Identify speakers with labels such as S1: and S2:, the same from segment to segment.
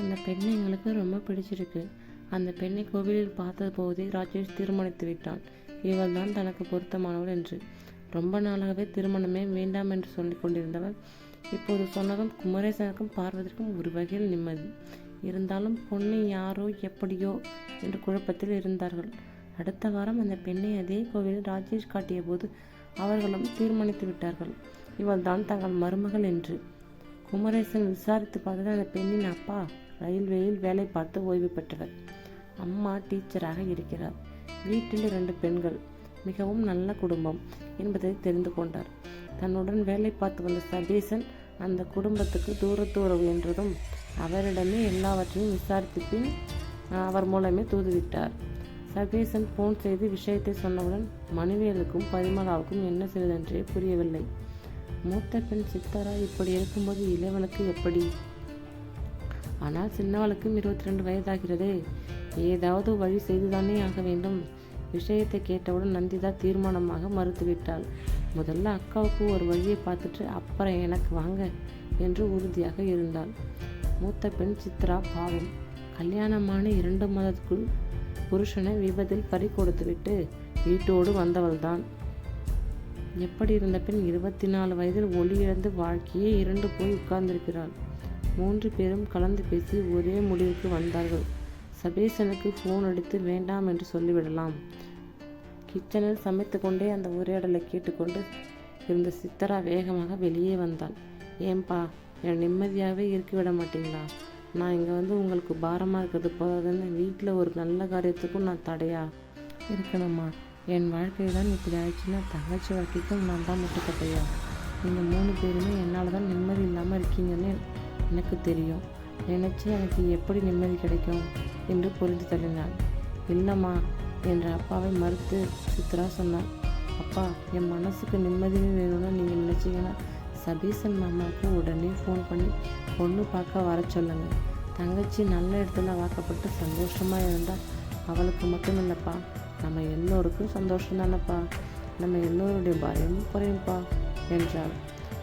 S1: அந்த பெண்ணை எங்களுக்கு ரொம்ப பிடிச்சிருக்கு. அந்த பெண்ணை கோவிலில் பார்த்த போதே ராஜேஷ் தீர்மானித்து விட்டான். இவள் தான் தனக்கு பொருத்தமானவள் என்று. ரொம்ப நாளாகவே திருமணமே வேண்டாம் என்று சொல்லிக் கொண்டிருந்தவள். இப்போது சொன்னதும் குமரேசனுக்கும் பார்வதற்கும் ஒரு வகையில் நிம்மதி. இருந்தாலும் பொண்ணு யாரோ எப்படியோ என்று குழப்பத்தில் இருந்தார்கள். அடுத்த வாரம் அந்த பெண்ணை அதே கோவிலில் ராஜேஷ் காட்டிய போது அவர்களும் தீர்மானித்து விட்டார்கள். இவள் தான் தங்கள் மருமகள் என்று. குமரேசன் விசாரித்து பார்த்தது அந்த பெண்ணின் அப்பா. ரயில்வேயில் வேலை பார்த்து ஓய்வு பெற்றவர். அம்மா டீச்சராக இருக்கிறார். வீட்டில் இரண்டு பெண்கள். மிகவும் நல்ல குடும்பம் என்பதை தெரிந்து கொண்டார். தன்னுடன் வேலை பார்த்து வந்த சபீசன் அந்த குடும்பத்துக்கு தூரத்து உறவு என்றதும் அவரிடமே எல்லாவற்றையும் விசாரித்து பின் அவர் மூலமே தூதுவிட்டார். சபீசன் போன் செய்து விஷயத்தை சொன்னவுடன் மணிவேலுக்கும் பரிமலாவுக்கும் என்ன செய்வதென்றே புரியவில்லை. மூத்த பெண் சித்தாரா இப்படி இருக்கும்போது இளைவனுக்கு எப்படி? ஆனால் சின்னவளுக்கும் இருபத்தி ரெண்டு வயதாகிறதே. ஏதாவது வழி செய்துதானே ஆக வேண்டும். விஷயத்தை கேட்டவுடன் நந்திதா தீர்மானமாக மறுத்துவிட்டாள். முதல்ல அக்காவுக்கு ஒரு வழியை பார்த்துட்டு அப்புறம் எனக்கு வாங்க என்று உறுதியாக இருந்தாள். மூத்த பெண் சித்ரா பாவம். கல்யாணமான இரண்டு மாதத்துக்குள் புருஷனை விபத்தில் பறி கொடுத்துவிட்டு வீட்டோடு வந்தவள்தான். எப்படி இருந்த பெண் இருபத்தி நாலு வயதில் ஒளி இழந்து வாழ்க்கையே இரண்டு போய் உட்கார்ந்திருக்கிறாள். மூன்று பேரும் கலந்து பேசி ஒரே முடிவுக்கு வந்தார்கள். சபேசனுக்கு ஃபோன் அடித்து வேண்டாம் என்று சொல்லிவிடலாம். கிச்சனில் சமைத்து கொண்டே அந்த உரையாடலை கேட்டுக்கொண்டு இருந்த சித்தரா வேகமாக வெளியே வந்தாள் ஏன்பா என்னை நிம்மதியாகவே இருக்க விட மாட்டீங்களா? நான் இங்கே வந்து உங்களுக்கு பாரமாக இருக்கிறது போதாதுன்னு வீட்டில் ஒரு நல்ல காரியத்துக்கும் நான் தடையா இருக்கணுமா? என் வாழ்க்கையில் தான் இப்படி ஆயிடுச்சுன்னா தங்கச்சி வாழ்க்கைக்கும் நான் தான் முட்டுக்கட்டையா? நீங்கள் மூணு பேருமே என்னால் தான் நிம்மதி இல்லாமல் இருக்கீங்கன்னு எனக்கு தெரியும். நினச்சி எனக்கு எப்படி நிம்மதி கிடைக்கும்? என்று புரிந்து தள்ளினாள். இல்லைம்மா என்ற அப்பாவை மறுத்து சித்ரா சொன்னார் அப்பா என் மனசுக்கு நிம்மதி வேணும்னு நீங்கள் நினச்சிங்கன்னா சபீசன் மாமாவுக்கு உடனே ஃபோன் பண்ணி பொண்ணு பார்க்க வர சொல்லுங்கள் தங்கச்சி நல்ல இடத்துல வாக்கப்பட்டு சந்தோஷமாக இருந்தால் அவளுக்கு மட்டும் இல்லைப்பா. நம்ம எல்லோருக்கும் சந்தோஷம் தானேப்பா. நம்ம எல்லோருடைய பயமும் குறையும்ப்பா என்றாள்.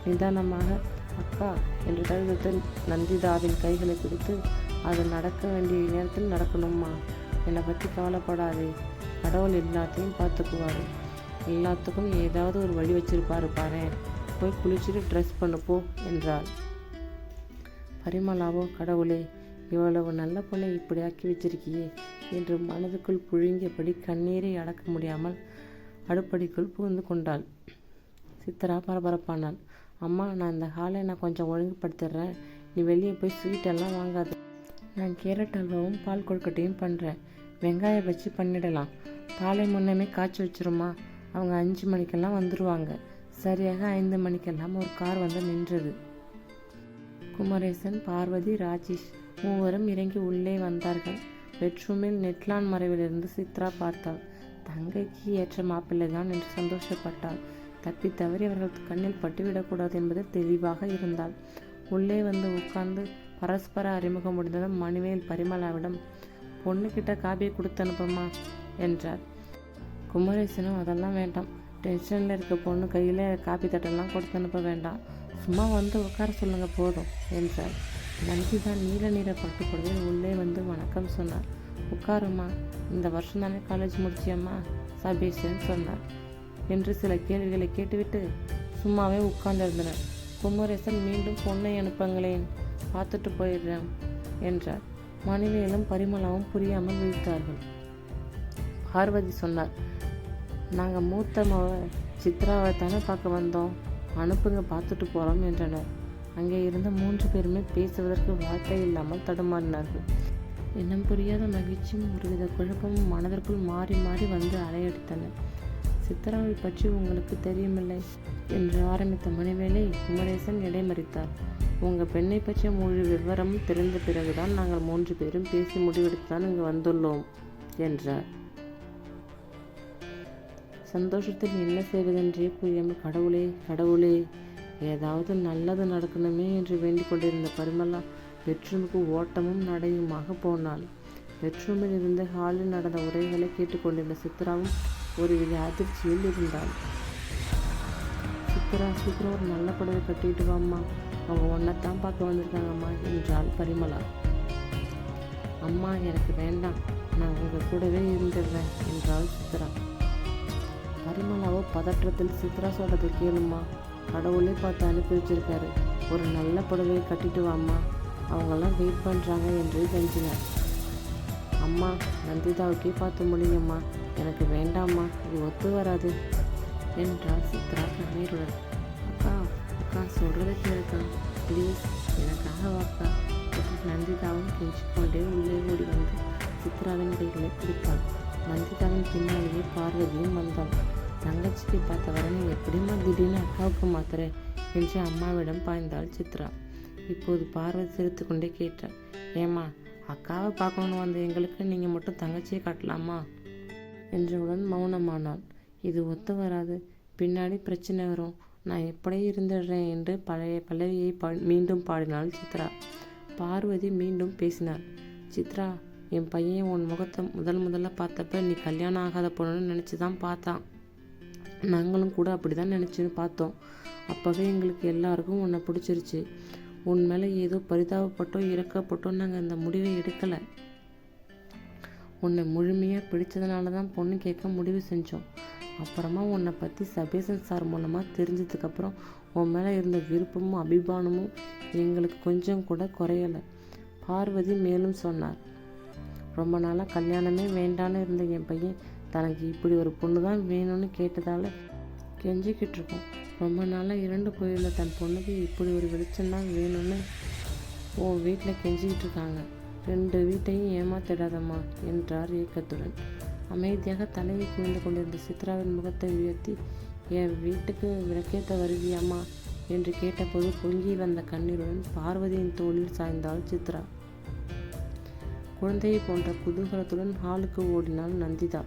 S1: நிதானமாக அக்கா என்று கழுதத்தில் நந்திதாவின் கைகளை பிடித்து அது நடக்க வேண்டிய நேரத்தில் நடக்கணுமா என்னை பற்றி கவலைப்படாதே. கடவுள் எல்லாத்தையும் பார்த்துக்குவாரு. எல்லாத்துக்கும் ஏதாவது ஒரு வழி வச்சிருப்பாரு பாரு போய் குளிச்சுட்டு ட்ரெஸ் பண்ணு போ என்றாள். பரிமளாவோ கடவுளே இவ்வளவு நல்ல பொண்ணை இப்படி ஆக்கி வச்சிருக்கியே என்று மனதுக்குள் புழுங்கியபடி கண்ணீரை அடக்க முடியாமல் அடுப்படிக்குள் புகுந்து கொண்டாள். சித்தரா பரபரப்பானாள். அம்மா நான் இந்த ஹாலை நான் கொஞ்சம் ஒழுங்குபடுத்திடுறேன். நீ வெளியே போய் ஸ்வீட் எல்லாம் வாங்காத. நான் கேரட் அல்வாவும் பால் கொழுக்கட்டையும் பண்ணுறேன் வெங்காயம் வச்சு பண்ணிடலாம். பாலை முன்னமே காய்ச்சி வச்சிருமா அவங்க அஞ்சு மணிக்கெல்லாம் வந்துடுவாங்க சரியாக ஐந்து மணிக்கெல்லாம் ஒரு கார் வந்து நின்றது. குமரேசன் பார்வதி ராஜேஷ் மூவரும் இறங்கி உள்ளே வந்தார்கள். பெட்ரூமில் நெட்லான் மறைவிலிருந்து சித்ரா பார்த்தாள். தங்கைக்கு ஏற்ற மாப்பிள்ளை தான் என்று சந்தோஷப்பட்டாள். தப்பி தவறி அவர்கள் கண்ணில் பட்டுவிடக்கூடாது என்பதில் தெளிவாக இருந்தாள். உள்ளே வந்து உட்கார்ந்து பரஸ்பர அறிமுகம் முடிந்ததும் மணிவேல் பரிமலாவிடம் பொண்ணுக்கிட்ட காபியை கொடுத்து அனுப்புமா என்றார். குமரேசனும் அதெல்லாம் வேண்டாம். டென்ஷனில் இருக்க பொண்ணு கையில் காப்பி தட்டெல்லாம் கொடுத்து அனுப்ப வேண்டாம். சும்மா வந்து உட்கார சொல்லுங்க போதும் என்றார். நந்திதா நீல நீர பட்டு உள்ளே வந்து வணக்கம் சொன்னார். உட்காருமா இந்த வருஷம் தானே காலேஜ் முடிச்சியம்மா சபீஷன் சொன்னார். என்று சில கேள்விகளை கேட்டுவிட்டு சும்மாவே உட்கார்ந்திருந்தனர். குமரேசன் மீண்டும் பொண்ணை அனுப்புங்களேன் பார்த்துட்டு போயிடுறேன் என்றார். மணிவேலும் பரிமளாவும் புரியாமல் விழித்தார்கள். பார்வதி சொன்னார் நாங்கள் மூத்த மவ சித்ராவை தானே பார்க்க வந்தோம். அனுப்புங்க பார்த்துட்டு போகிறோம் என்றனர். அங்கே இருந்த மூன்று பேருமே பேசுவதற்கு வார்த்தை இல்லாமல் தடுமாறினார்கள். இன்னும் புரியாத மகிழ்ச்சியும் ஒருவித குழப்பமும் மனதிற்குள் மாறி மாறி வந்து அலையடித்தன. சித்ராவை பற்றி உங்களுக்கு தெரியுமில்லை என்று ஆரம்பித்த மணிவேலை குமரேசன் இடைமறித்தார். உங்கள் பெண்ணை பற்றிய முழு விவரமும் தெரிந்த பிறகுதான் நாங்கள் மூன்று பேரும் பேசி முடிவெடுத்து தான் இங்கு வந்துள்ளோம் என்றார். சந்தோஷத்தில் என்ன செய்வதென்றே புரியாமல் கடவுளே கடவுளே ஏதாவது நல்லது நடக்கணுமே என்று வேண்டிக் கொண்டிருந்த பரிமளா பெட்ரூமுக்கு ஓட்டமும் நடையுமாக போனாள். பெட்ரூமில் இருந்த ஹாலில் நடந்த உரைகளை கேட்டுக்கொண்டிருந்த சித்ராவும் ஒருவித அதிர்ச்சியில் இருந்தாள். சீக்கிரம் சீக்கிரம் ஒரு நல்ல புடவை கட்டிட்டு வாம்மா. அவங்க ஒன்றைத்தான் பார்க்க வந்திருக்காங்கம்மா என்றாள் பரிமளா. அம்மா எனக்கு வேண்டாம். நான் உங்கள் கூடவே இருந்துடுறேன் என்றாள் சித்ரா. பரிமளாவோ பதற்றத்தில் சித்ரா சொல்றதை கேளுமா கடவுளே பார்த்து அனுப்பி வச்சிருக்காரு. ஒரு நல்ல புடவையை கட்டிட்டு வாம்மா. அவங்கெல்லாம் வெயிட் பண்ணுறாங்க என்று கெஞ்சினார். அம்மா நந்திதாவுக்கே பார்த்து முடியும்மா. எனக்கு வேண்டாம்மா இது ஒத்து வராது என்றாள் சித்ரா கண்ணீருடன் அக்கா அக்கா சொல்கிறத கேளுக்கா ப்ளீஸ் எனக்காக வாக்கா என்று நந்திதாவும் கெஞ்சிக்கொண்டே உள்ளே ஓடி வந்து சித்ராவின் கைகளை பிடித்தாள். நந்திதாவின் பின்னாலேயே பார்வதியும் வந்தாள். தங்கச்சிக்கு பார்த்த நீ எப்படிம்மா திடீர்னு அக்காவுக்கு மாத்திர? என்று அம்மாவிடம் பாய்ந்தாள் சித்ரா. இப்போது பார்வதி சிரித்து கொண்டே கேட்டாள். ஏம்மா அக்காவை பார்க்கணுன்னு வந்த எங்களுக்கு நீங்கள் மட்டும் தங்கச்சியை காட்டலாமா? என்றவுடன் மௌனமானாள். இது ஒத்து வராது. பின்னாடி பிரச்சனை வரும். நான் எப்படியே இருந்துடுறேன் என்று பழைய பல்லவியை பா மீண்டும் பாடினாள் சித்ரா. பார்வதி மீண்டும் பேசினாள். சித்ரா என் பையன் உன் முகத்தை முதல் முதல்ல பார்த்தப்ப நீ கல்யாணம் ஆகாத பொண்ணுன்னு நினச்சி தான் பார்த்தான் நாங்களும் கூட அப்படி தான் நினச்சின்னு பார்த்தோம் அப்போவே எங்களுக்கு எல்லாருக்கும் உன்னை பிடிச்சிருச்சு. உன் மேலே ஏதோ பரிதாபப்பட்டோ இறக்கப்பட்டோ நாங்கள் இந்த முடிவை எடுக்கலை. உன்னை முழுமையாக பிடிச்சதுனால தான் பொண்ணு கேட்க முடிவு செஞ்சோம். அப்புறமா உன்னை பற்றி சபேசன் சார் மூலமாக தெரிஞ்சதுக்கப்புறம் உன் மேலே இருந்த விருப்பமும் அபிமானமும் எங்களுக்கு கொஞ்சம் கூட குறையலை. பார்வதி மேலும் சொன்னார் ரொம்ப நாளாக கல்யாணமே வேண்டான்னு இருந்த என் பையன் தனக்கு இப்படி ஒரு பொண்ணு தான் வேணும்னு கேட்டதால் கெஞ்சிக்கிட்டு இருக்கோம். ரொம்ப நாளாக இரண்டு போயிருந்த தன் பொண்ணுக்கு இப்படி ஒரு வெளிச்சம் தான் வேணும்னு உன் வீட்டில் கெஞ்சிக்கிட்டு இருக்காங்க. ரெண்டு வீட்டையும் ஏமாத்திடாதம்மா என்றார் ஏக்கத்துடன். அமைதியாக தலையை குவிந்து கொண்டிருந்த சித்ராவின் முகத்தை உயர்த்தி என் வீட்டுக்கு விளக்கேற்ற வருவியாம்மா என்று கேட்டபோது பொங்கி வந்த கண்ணீருடன் பார்வதியின் தோளில் சாய்ந்தாள் சித்ரா. குழந்தையை போன்ற குதூகலத்துடன் ஹாலுக்கு ஓடினாள் நந்திதா.